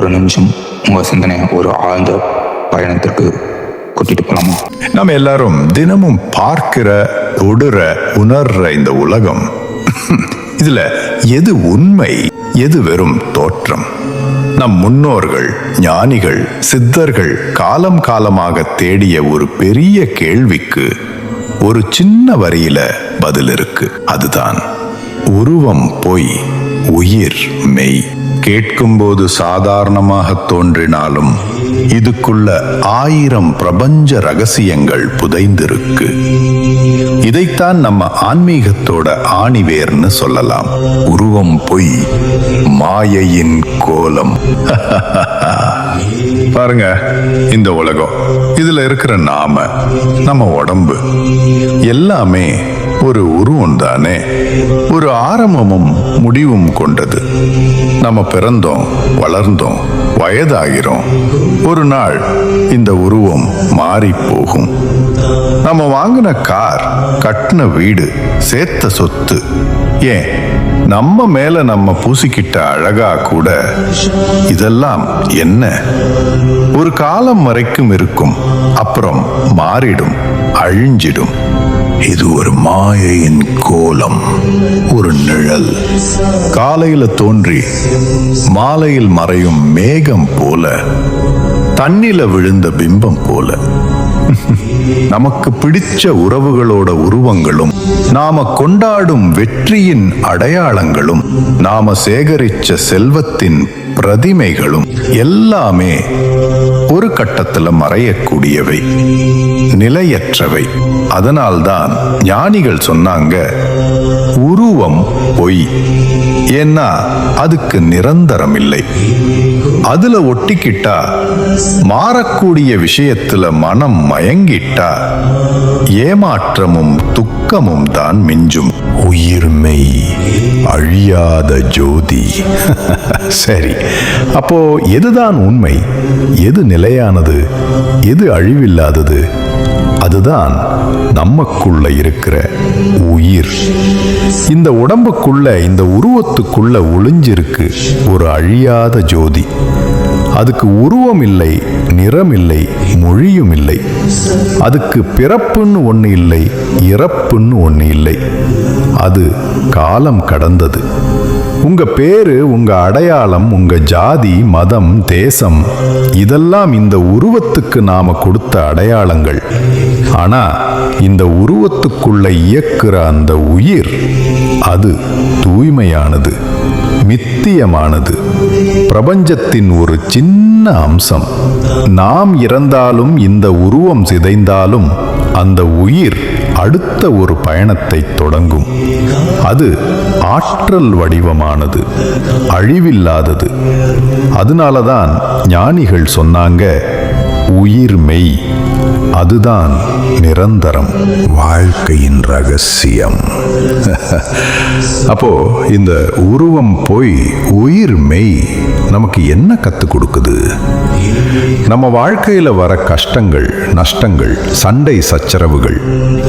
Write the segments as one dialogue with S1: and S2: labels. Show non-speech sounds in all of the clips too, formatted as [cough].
S1: ஒரு நிமிஷம் உங்கள் சிந்தனையை ஒரு ஆழ்ந்த பயணத்திற்கு கூட்டிட்டு போகலாமா
S2: நம்ம எல்லாரும் தினமும் பார்க்கிற தொடுற உணர்ற இந்த உலகம். இதுல எது உண்மை எது வெறும் தோற்றம்? நம் முன்னோர்கள் ஞானிகள் சித்தர்கள் காலம் காலமாக தேடிய ஒரு பெரிய கேள்விக்கு ஒரு சின்ன வரியில பதில் இருக்கு. அதுதான் உருவம் பொய் உயிர் மெய். கேட்கும்போது சாதாரணமாக தோன்றினாலும் இதுக்குள்ள ஆயிரம் பிரபஞ்ச ரகசியங்கள் புதைந்திருக்கு. இதைத்தான் நம்ம ஆன்மீகத்தோட ஆணிவேர்னு சொல்லலாம். உருவம் பொய் மாயையின் கோலம். [laughs] பாருங்க இந்த உலகம். இதுல இருக்கிற நாம நம்ம உடம்பு. எல்லாமே ஒரு உருவம் தானே. ஒரு ஆரம்பமும் முடிவும் கொண்டது. நம்ம பிறந்தோம் வளர்ந்தோம் வயதாகிறோம். ஒரு நாள் இந்த உருவம் மாறி போகும். நம்ம வாங்கின கார் கட்டின வீடு சேர்த்த சொத்து. ஏன்? நம்ம மேல நம்ம பூசிக்கிட்ட அழகா கூட இதெல்லாம் என்ன? ஒரு காலம் வரைக்கும் இருக்கும் அப்புறம் மாறிடும் அழிஞ்சிடும். இது ஒரு மாயையின் கோலம் ஒரு நிழல். காலையில தோன்றி மாலையில் மறையும் மேகம் போல தண்ணில விழுந்த பிம்பம் போல. நமக்கு பிடிச்ச உறவுகளோட உருவங்களும் நாம கொண்டாடும் வெற்றியின் அடையாளங்களும் நாம சேகரிச்ச செல்வத்தின் பிரதிமைகளும் எல்லாமே ஒரு கட்டத்தில் மறையக்கூடியவை நிலையற்றவை. அதனால்தான் ஞானிகள் சொன்னாங்க உருவம் பொய். ஏன்னா அதுக்கு நிரந்தரம் இல்லை அதுல ஒட்டிக்கிட்டா மாறக்கூடிய விஷயத்துல மனம் மயங்கிட்டா ஏமாற்றமும் துக்கமும் தான் மிஞ்சும். உயிர்மை அழியாத ஜோதி. [laughs] சரி. அப்போ எதுதான் உண்மை? எது நிலையானது? எது அழிவில்லாதது? அதுதான் நமக்குள்ள இருக்கிற உயிர். இந்த உடம்புக்குள்ள இந்த உருவத்துக்குள்ள ஒளிஞ்சிருக்கு ஒரு அழியாத ஜோதி. அதுக்கு உருவம் இல்லை நிறம் இல்லை மொழியும் இல்லை அதுக்கு பிறப்புன்னு ஒன்று இல்லை இறப்புன்னு ஒன்று இல்லை. அது காலம் கடந்தது. உங்க பேரு உங்க அடையாளம் உங்க ஜாதி மதம் தேசம் இதெல்லாம் இந்த உருவத்துக்கு நாம கொடுத்த அடையாளங்கள். ஆனா இந்த உருவத்துக்குள்ள இயக்குற அந்த உயிர் அது தூய்மையானது மித்தியமானது. பிரபஞ்சத்தின் ஒரு சின்ன அம்சம். நாம் இறந்தாலும் இந்த உருவம் சிதைந்தாலும் அந்த உயிர் அடுத்த ஒரு பயணத்தை தொடங்கும். அது ஆற்றல் வடிவமானது அழிவில்லாதது. அதனாலதான் ஞானிகள் சொன்னாங்க உயிர் மெய். அதுதான் நிரந்தரம் வாழ்க்கையின் ரகசியம். அப்போ இந்த உருவம் போய் உயிர் மெய் நமக்கு என்ன கற்றுக் கொடுக்குது? நம்ம வாழ்க்கையில வர கஷ்டங்கள் நஷ்டங்கள் சண்டை சச்சரவுகள்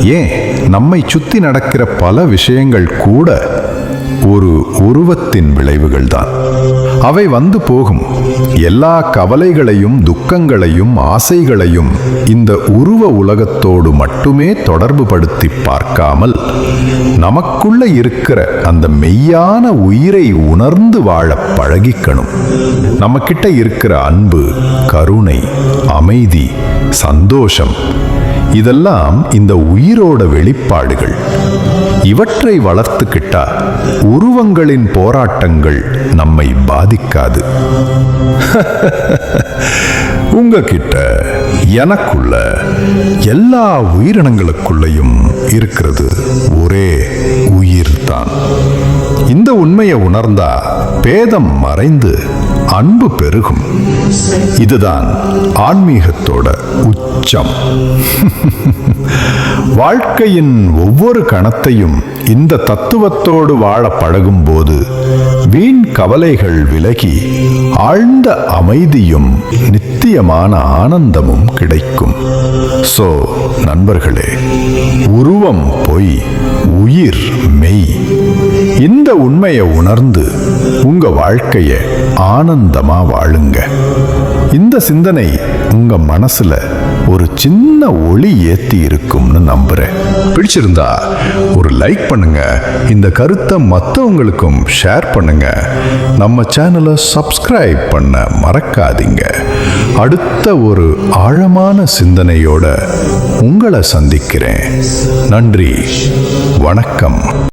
S2: ஏன் நம்மை சுத்தி நடக்கிற பல விஷயங்கள் கூட ஒரு உருவத்தின் விளைவுகள் தான் அவை வந்து போகும். எல்லா கவலைகளையும் துக்கங்களையும் ஆசைகளையும் இந்த உருவ உலகத்தோடு மட்டுமே தொடர்பு படுத்தி பார்க்காமல் நமக்குள்ள இருக்கிற அந்த மெய்யான உயிரை உணர்ந்து வாழ பழகிக்கணும். நம்ம கிட்ட இருக்கிற அன்பு கருணை அமைதி சந்தோஷம் இதெல்லாம் இந்த உயிரோட வெளிப்பாடுகள். இவற்றை வளர்த்துக்கிட்டா உருவங்களின் போராட்டங்கள் நம்மை பாதிக்காது. [laughs] உங்ககிட்ட எனக்குள்ள எல்லா உயிரினங்களுக்குள்ளேயும் இருக்கிறது ஒரே உயிர் தான் இந்த உண்மையை உணர்ந்தா பேதம் மறைந்து அன்பு பெருகும். இதுதான் ஆன்மீகத்தோட உச்சம். [laughs] வாழ்க்கையின் ஒவ்வொரு கணத்தையும் இந்த தத்துவத்தோடு வாழ பழகும்போது வீண் கவலைகள் விலகி ஆழ்ந்த அமைதியும் நித்தியமான ஆனந்தமும் கிடைக்கும். சோ நண்பர்களே உருவம் பொய் உயிர் மெய். இந்த உண்மையை உணர்ந்து உங்க வாழ்க்கைய ஆனந்தமா வாழுங்க. இந்த சிந்தனை உங்க மனசுல ஒரு சின்ன ஒளி ஏத்தி இருக்கும்னு நம்புறேன். பிடிச்சிருந்தா ஒரு லைக் பண்ணுங்க. இந்த கருத்தை மற்றவங்களுக்கும் ஷேர் பண்ணுங்க. நம்ம சேனலை சப்ஸ்கிரைப் பண்ண மறக்காதீங்க. அடுத்த ஒரு ஆழமான சிந்தனையோட உங்களை சந்திக்கிறேன். நன்றி. வணக்கம்.